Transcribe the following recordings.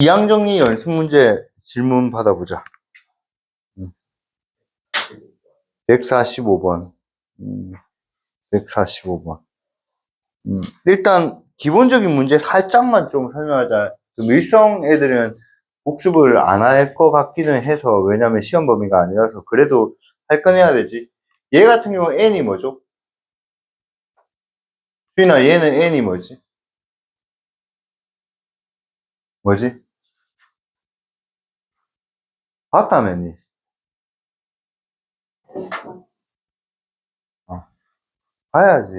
이항정리 연습 문제 질문 받아보자. 음. 145번. 음, 145번. 음, 일단 기본적인 문제 살짝만 좀 설명하자. 그 밀성 애들은 복습을 안 할 것 같기는 해서 왜냐면 시험 범위가 아니라서 그래도 할 건 해야 되지. 얘 같은 경우 n이 뭐죠? 수인아 얘는 n이 뭐지? 뭐지? 봤다면이. 어. 봐야지.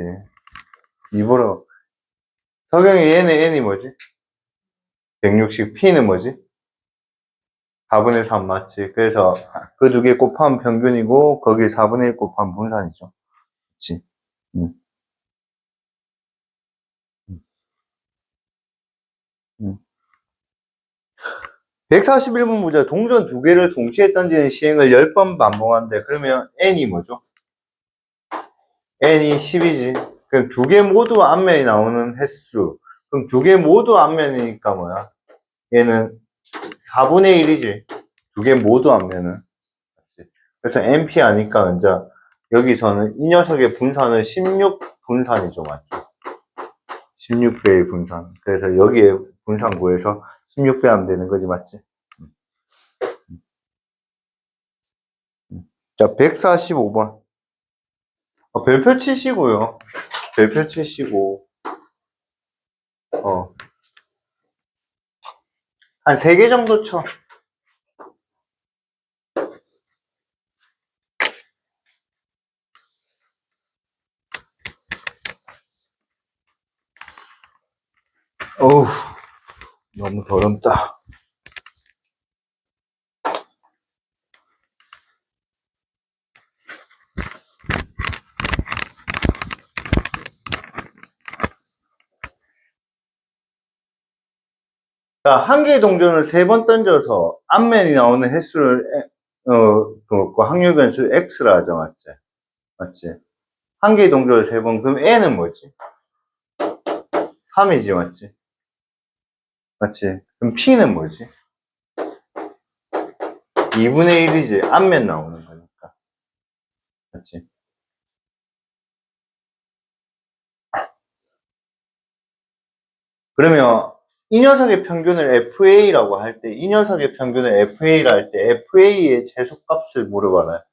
입으로. 석영이 얘는 n이 뭐지? 160, p는 뭐지? 4분의 3 맞지? 그래서 그 두 개 곱하면 평균이고 거기 4분의 1 곱하면 분산이죠. 그치? 음. 음. 음. 141번 문제 동전 두 개를 동시에 던지는 시행을 10번 반복한대. 그러면 n이 뭐죠? n이 10이지. 그럼 두 개 모두 앞면이 나오는 횟수. 그럼 두 개 모두 앞면이니까 뭐야? 얘는 4분의 1이지. 두 개 모두 앞면은. 그래서 np 하니까 이제 여기서는 이 녀석의 분산은 16 분산이죠. 맞죠? 16배의 분산. 그래서 여기에 분산 구해서 16배 하면 되는 거지, 맞지? 자, 145번. 어, 별표 치시고요. 별표 치시고. 어. 한 3개 정도 쳐. 어우, 너무 더럽다. 자, 한 개의 동전을 세 번 던져서 앞면이 나오는 횟수를, 에- 어, 그, 그 확률 변수 x라 하죠, 맞지? 맞지? 한 개의 동전을 세 번, 그럼 n은 뭐지? 3이지, 맞지? 맞지? 그럼 p는 뭐지? 2분의 1이지, 앞면 나오는 거니까. 맞지? 그러면 이 녀석의 평균을 FA라고 할 때, 이 녀석의 평균을 FA라 할 때, FA의 최소값을 물어봐라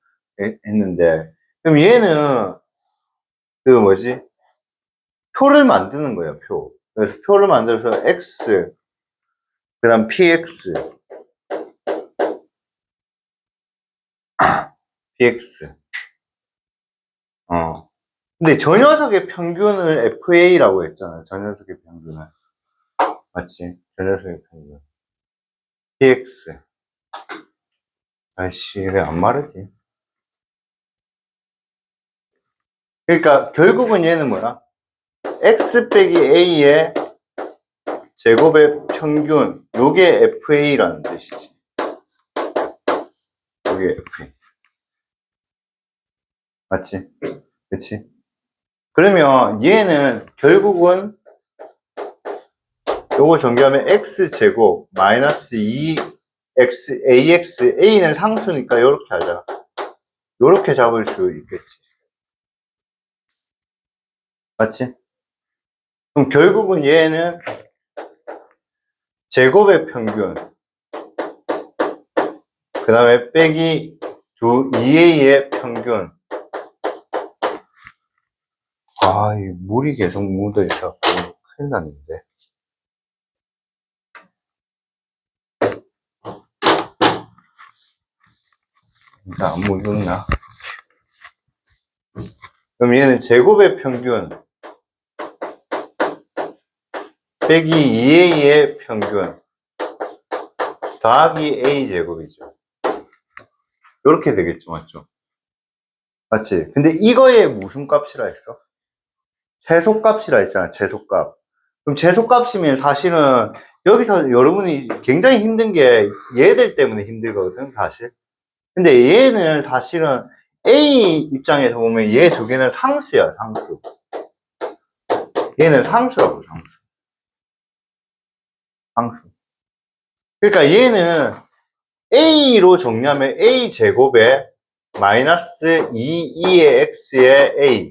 해- 했는데, 그럼 얘는 그 뭐지? 표를 만드는 거예요, 표. 그래서 표를 만들어서 X, 그 다음 PX, PX. 어. 근데 저 녀석의 평균을 FA라고 했잖아요, 저 녀석의 평균을. 맞지? 저 녀석의 평균. PX. 아이씨, 왜 안 마르지? 그러니까 결국은 얘는 뭐야? x 빼기 a의 제곱의 평균 요게 FA라는 뜻이지. 요게 FA. 맞지? 그치? 그러면 얘는 결국은 요거 전개하면 x제곱 마이너스 2x ax a는 상수니까 요렇게 하자. 요렇게 잡을 수 있겠지. 맞지? 그럼 결국은 얘는 제곱의 평균 그 다음에 빼기 두 2a의 평균. 아, 이 물이 계속 묻어 있어 큰일 났는데. 안 묻었나? 그럼 얘는 제곱의 평균 빼기 2a의 평균 더하기 a 제곱이죠. 이렇게 되겠죠, 맞죠? 맞지? 근데 이거에 무슨 값이라 했어? 최소값이라 했잖아, 최소값. 그럼 최소값이면 사실은 여기서 여러분이 굉장히 힘든 게 얘들 때문에 힘들거든, 사실. 근데 얘는 사실은 A 입장에서 보면 얘 두 개는 상수야, 상수. 얘는 상수라고, 상수. 상수. 그러니까 얘는 A로 정리하면 A 제곱에 마이너스 2, 2의 X의 A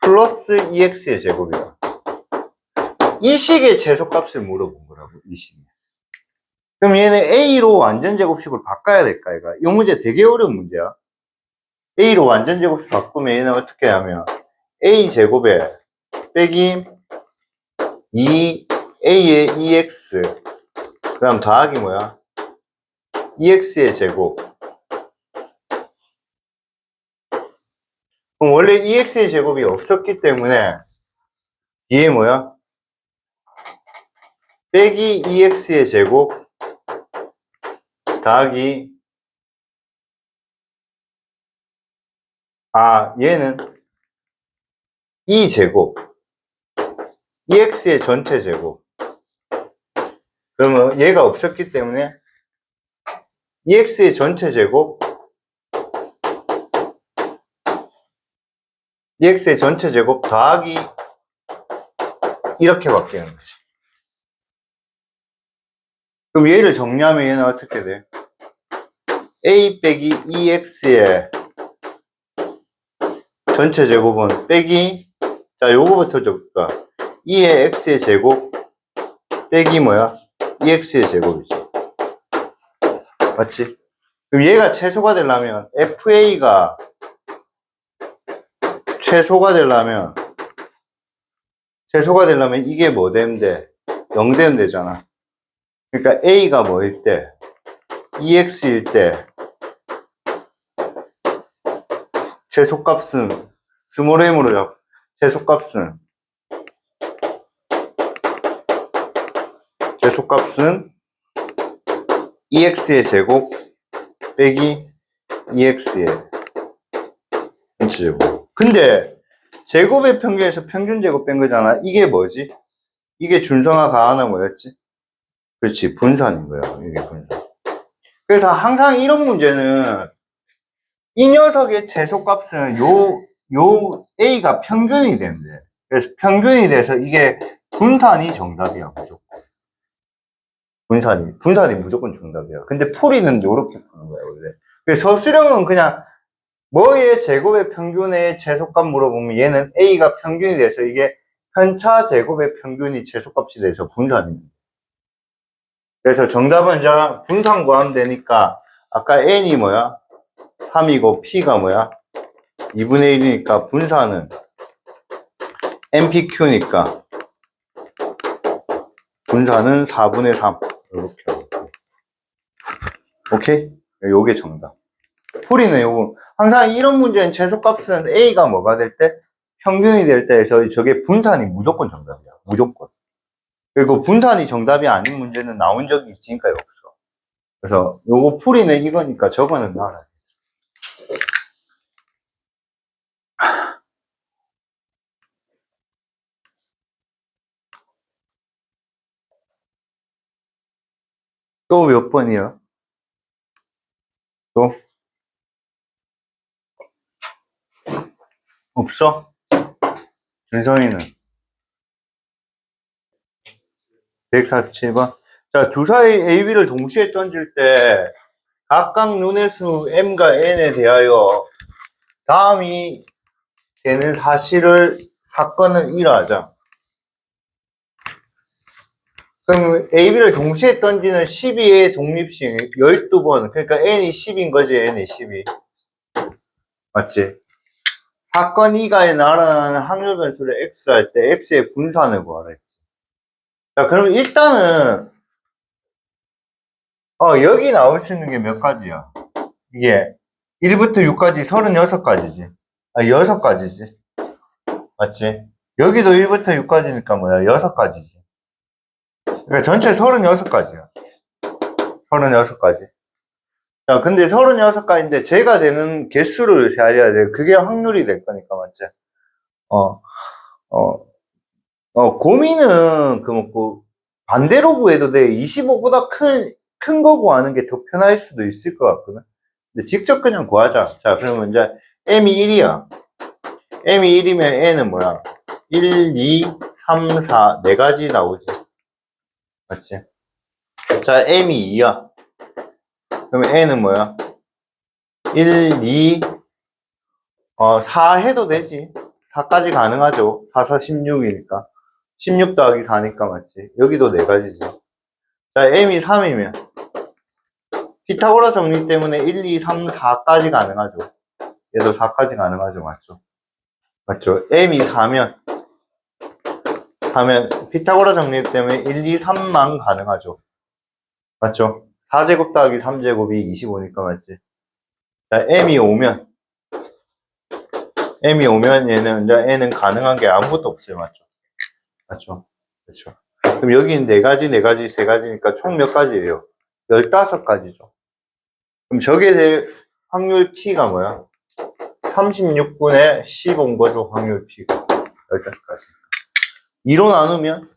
플러스 2X의 제곱이야. 이 식의 최소값을 물어본 거라고, 이 식이. 그럼 얘는 A로 완전 제곱식으로 바꿔야 될까, 이거? 이 문제 되게 어려운 문제야. A로 완전 제곱식 바꾸면 얘는 어떻게 하면 A 제곱에 빼기 2 A의 2X 그 다음 더하기 뭐야? 2X의 제곱 그럼 원래 2X의 제곱이 없었기 때문에 뒤에 뭐야? 빼기 2X의 제곱 더하기 아 얘는 2제곱 2x의 전체 제곱 그러면 얘가 없었기 때문에 2x의 전체 제곱 2x의 전체 제곱 더하기 이렇게 바뀌는 거지. 그럼 얘를 정리하면 얘는 어떻게 돼? a 빼기 2x의 전체 제곱은 빼기 자 요거부터 적을까? 2의 x의 제곱 빼기 뭐야 2x의 제곱이지 맞지? 그럼 얘가 최소가 되려면 fa가 최소가 되려면 최소가 되려면 이게 뭐 되면 돼? 0 되면 되잖아 그러니까 a가 뭐일 때 2x일 때 최소값은 스몰 m으로 잡 최소값은 최소값은 2x의 제곱 빼기 2x의 전체 제곱 근데 제곱의 평균에서 평균 제곱 뺀 거잖아 이게 뭐지? 이게 준성화 가하나 뭐였지? 그렇지 분산인 거야 이게 분산 그래서 항상 이런 문제는 이 녀석의 최소값은 요, 요 A가 평균이 돼. 그래서 평균이 돼서 이게 분산이 정답이야, 무조건. 분산이. 분산이 무조건 정답이야. 근데 풀이는 요렇게 푸는 거야, 원래. 그래서 서술형은 그냥 뭐의 제곱의 평균의 최소값 물어보면 얘는 A가 평균이 돼서 이게 편차 제곱의 평균이 최소값이 돼서 분산입니다. 그래서 정답은 자 분산 구하면 되니까 아까 N이 뭐야? 3이고 P가 뭐야? 2분의 1이니까 분산은 MPQ니까 분산은 4분의 3 이렇게 하고. 오케이? 요게 정답 풀이는 요거 항상 이런 문제는 최소값은 A가 뭐가 될 때? 평균이 될 때에서 저게 분산이 무조건 정답이야 무조건 그리고 분산이 정답이 아닌 문제는 나온 적이 있으니까 없어 그래서 요거 풀이는 이거니까 저거는 알아야 또 몇 번이요? 또? 없어? 준성이는? 147번. 자, 두 사이 AB를 동시에 던질 때 각각 눈의 수 M과 N에 대하여 다음이 되는 사실을 사건을 일어하자. 그럼 AB를 동시에 던지는 12의 독립식 12번. 그러니까 N이 10인 거지, N이 12. 맞지? 사건 2가에 날아가는 확률 변수를 X 할 때 X의 분산을 구하라 했지. 자, 그럼 일단은, 어, 여기 나올 수 있는 게 몇 가지야? 이게 1부터 6까지 36가지지. 아, 6가지지. 맞지? 여기도 1부터 6까지니까 뭐야? 6가지지. 그러니까 전체 36가지야. 36가지. 자, 근데 36가지인데 제가 되는 개수를 알아야 돼. 그게 확률이 될 거니까, 맞지? 어, 어, 어, 고민은, 그, 뭐, 그 반대로 구해도 돼. 25보다 큰, 큰 거 구하는 게 더 편할 수도 있을 것 같거든. 근데 직접 그냥 구하자. 자, 그러면 이제 M이 1이야. M이 1이면 N은 뭐야? 1, 2, 3, 4, 네 가지 나오지. 맞지? 자, m이 2야. 그러면 n은 뭐야? 1, 2, 어, 4 해도 되지. 4까지 가능하죠. 4, 4, 16이니까. 16 더하기 4니까 맞지. 여기도 4가지지. 자, m이 3이면. 피타고라 정리 때문에 1, 2, 3, 4까지 가능하죠. 얘도 4까지 가능하죠. 맞죠? 맞죠? m이 4면, 4면, 피타고라 정리 때문에 1, 2, 3만 가능하죠. 맞죠? 4제곱 더하기 3제곱이 25니까 맞지? 자, m이 오면, m이 오면 얘는, 이제 n은 가능한 게 아무것도 없어요. 맞죠? 맞죠? 그렇죠. 그럼 여기는 네 가지, 네 가지, 세 가지니까 총 몇 가지예요? 15가지죠. 그럼 저게 될 확률 P가 뭐야? 36분의 10온 거죠, 확률 P가. 15가지. 2로 나누면,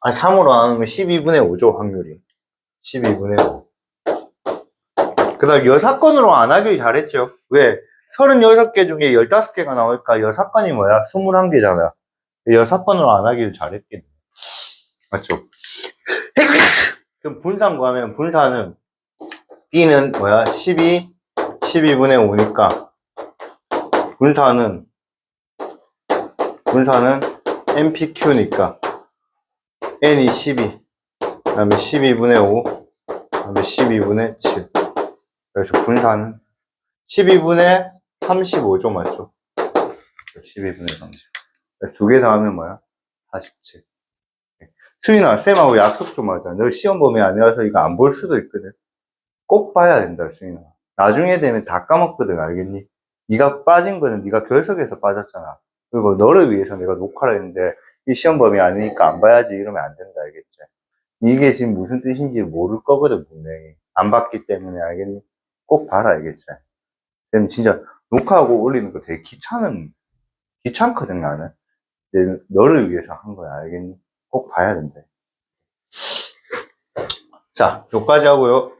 아, 3으로 나누면 12분의 5죠, 확률이. 12분의 5. 그 다음 여사건으로 안 하길 잘했죠. 왜? 36개 중에 15개가 나올까? 여사건이 뭐야? 21개잖아. 여사건으로 안 하길 잘했겠네. 맞죠? 그럼 분산 구하면 분산은 B는 뭐야? 12, 12분의 5니까 분산은 분산은 MPQ니까 N이 12그 다음에 12분의 5그 다음에 12분의 7 그래서 분산은 12분의 35죠 맞죠? 12분의 30두개 더하면 뭐야? 47 수인아 쌤하고 약속 좀 하자. 너 시험 범위 아니라서 이거 안 볼 수도 있거든. 꼭 봐야 된다 수인아. 나중에 되면 다 까먹거든 알겠니? 네가 빠진 거는 네가 결석에서 빠졌잖아 그리고 너를 위해서 내가 녹화를 했는데 이 시험 범위 아니니까 안 봐야지 이러면 안 된다 알겠지? 이게 지금 무슨 뜻인지 모를 거거든 분명히 안 봤기 때문에 알겠니? 꼭 봐라 알겠지? 쌤 진짜 녹화하고 올리는 거 되게 귀찮은 귀찮거든 나는 근데 너를 위해서 한 거야 알겠니? 꼭 봐야 된다 자 여기까지 하고요